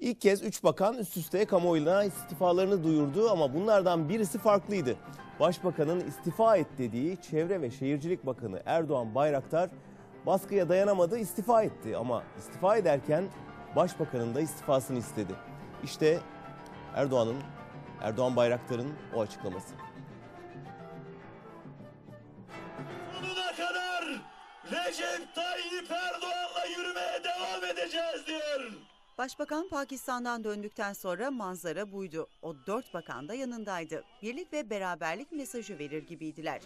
İlk kez 3 bakan üst üste kamuoyuna istifalarını duyurdu ama bunlardan birisi farklıydı. Başbakanın istifa et dediği Çevre ve Şehircilik Bakanı Erdoğan Bayraktar baskıya dayanamadı istifa etti ama istifa ederken başbakanın da istifasını istedi. İşte Erdoğan'ın, Erdoğan Bayraktar'ın o açıklaması. Sonuna kadar Recep Tayyip Erdoğan'la yürümeye devam edeceğiz diyor. Başbakan Pakistan'dan döndükten sonra manzara buydu. O dört bakan da yanındaydı. Birlik ve beraberlik mesajı verir gibiydiler.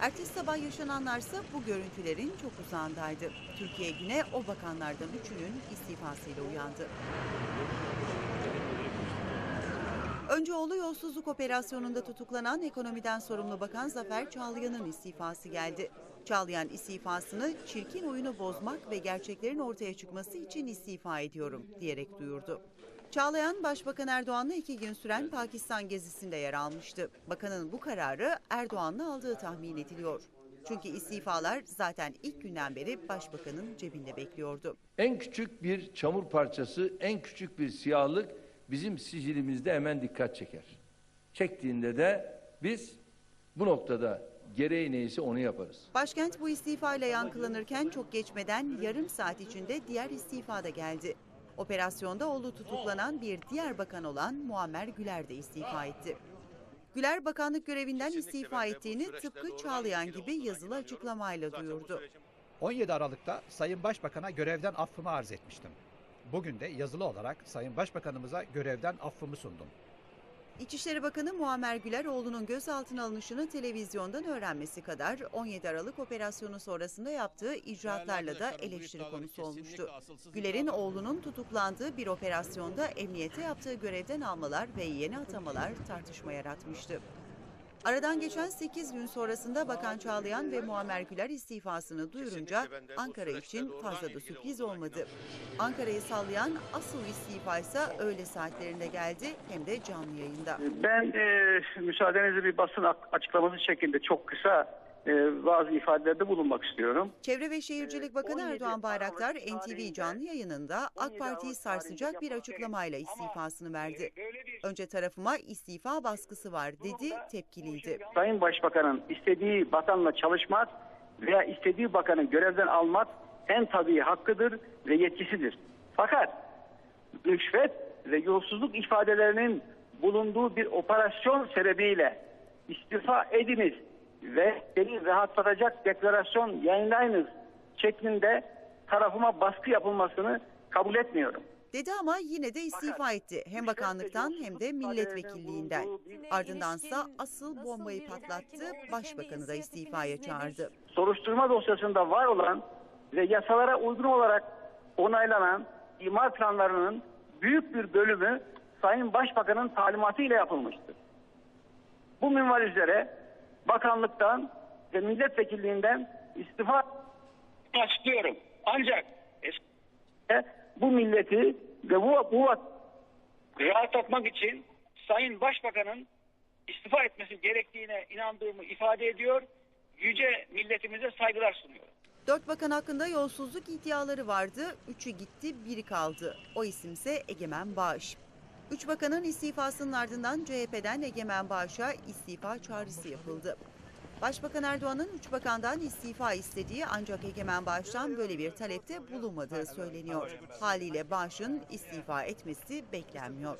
Ertesi sabah yaşananlarsa bu görüntülerin çok uzağındaydı. Türkiye güne o bakanlardan üçünün istifasıyla uyandı. Önce oğlu yolsuzluk operasyonunda tutuklanan ekonomiden sorumlu Bakan Zafer Çağlayan'ın istifası geldi. Çağlayan istifasını çirkin oyunu bozmak ve gerçeklerin ortaya çıkması için istifa ediyorum diyerek duyurdu. Çağlayan, Başbakan Erdoğan'la iki gün süren Pakistan gezisinde yer almıştı. Bakanın bu kararı Erdoğan'la aldığı tahmin ediliyor. Çünkü istifalar zaten ilk günden beri Başbakanın cebinde bekliyordu. En küçük bir çamur parçası, en küçük bir siyahlık bizim sicilimizde hemen dikkat çeker. Çektiğinde de biz bu noktada gereği neyse onu yaparız. Başkent bu istifayla yankılanırken çok geçmeden yarım saat içinde diğer istifa da geldi. Operasyonda oğlu tutuklanan bir diğer bakan olan Muammer Güler de istifa etti. Güler bakanlık görevinden istifa ettiğini tıpkı Çağlayan gibi yazılı açıklamayla duyurdu. 17 Aralık'ta Sayın Başbakan'a görevden affımı arz etmiştim. Bugün de yazılı olarak Sayın Başbakanımıza görevden affımı sundum. İçişleri Bakanı Muammer Güler oğlunun gözaltına alınışını televizyondan öğrenmesi kadar 17 Aralık operasyonu sonrasında yaptığı icraatlarla da eleştiri konusu olmuştu. Güler'in oğlunun tutuklandığı bir operasyonda emniyete yaptığı görevden almalar ve yeni atamalar tartışma yaratmıştı. Aradan geçen 8 gün sonrasında Bakan Çağlayan ve Muammer Güler istifasını duyurunca Ankara için fazla da sürpriz olmadı. Ankara'yı sallayan asıl istifa ise öğle saatlerinde geldi hem de canlı yayında. Ben e, müsaadenizle bir basın açıklaması şeklinde çok kısa e, bazı ifadelerde bulunmak istiyorum. Çevre ve Şehircilik Bakanı 17 Erdoğan Bayraktar NTV canlı yayınında AK 17 Parti'yi sarsacak bir açıklamayla ama, istifasını verdi. e, bir Önce tarafıma istifa baskısı var dedi, tepkiliydi. Sayın Başbakan'ın istediği bakanla çalışmak veya istediği bakanı görevden almak en tabii hakkıdır ve yetkisidir. Fakat rüşvet ve yolsuzluk ifadelerinin bulunduğu bir operasyon sebebiyle istifa ediniz ve beni rahatlatacak deklarasyon yayınlayınız şeklinde tarafıma baskı yapılmasını kabul etmiyorum. Dedi ama yine de istifa etti. Hem bakanlıktan hem de milletvekilliğinden. Ardındansa asıl bombayı patlattı, başbakanı da istifaya çağırdı. soruşturma dosyasında var olan ve yasalara uygun olarak onaylanan imar planlarının büyük bir bölümü Sayın Başbakan'ın talimatıyla yapılmıştır. Bu minval üzere bakanlıktan ve milletvekilliğinden istifa açıklıyorum. Ancak bu milleti ve bu, bu rahatlatmak için Sayın Başbakan'ın istifa etmesi gerektiğine inandığımı ifade ediyor. Yüce milletimize saygılar sunuyorum. Dört bakan hakkında yolsuzluk iddiaları vardı. Üçü gitti, biri kaldı. O isimse Egemen Bağış. Üç bakanın istifasının ardından CHP'den Egemen Bağış'a istifa çağrısı yapıldı. Başbakan Erdoğan'ın üç bakandan istifa istediği ancak Egemen Bağış'tan böyle bir talepte bulunmadığı söyleniyor. Haliyle Bağış'ın istifa etmesi beklenmiyor.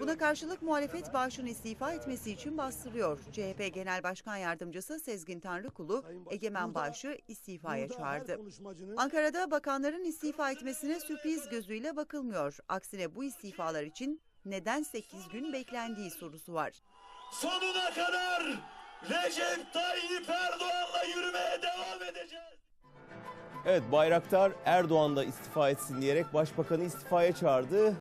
Buna karşılık muhalefet Bağış'ın istifa etmesi için bastırıyor. CHP Genel Başkan Yardımcısı Sezgin Tanrıkulu Egemen Bağış'ı istifaya çağırdı. Ankara'da bakanların istifa etmesine sürpriz gözüyle bakılmıyor. Aksine bu istifalar için neden 8 gün beklendiği sorusu var. Sonuna kadar Recep Tayyip Erdoğan'la yürümeye devam edeceğiz. Evet Bayraktar Erdoğan da istifa etsin diyerek başbakanı istifaya çağırdı.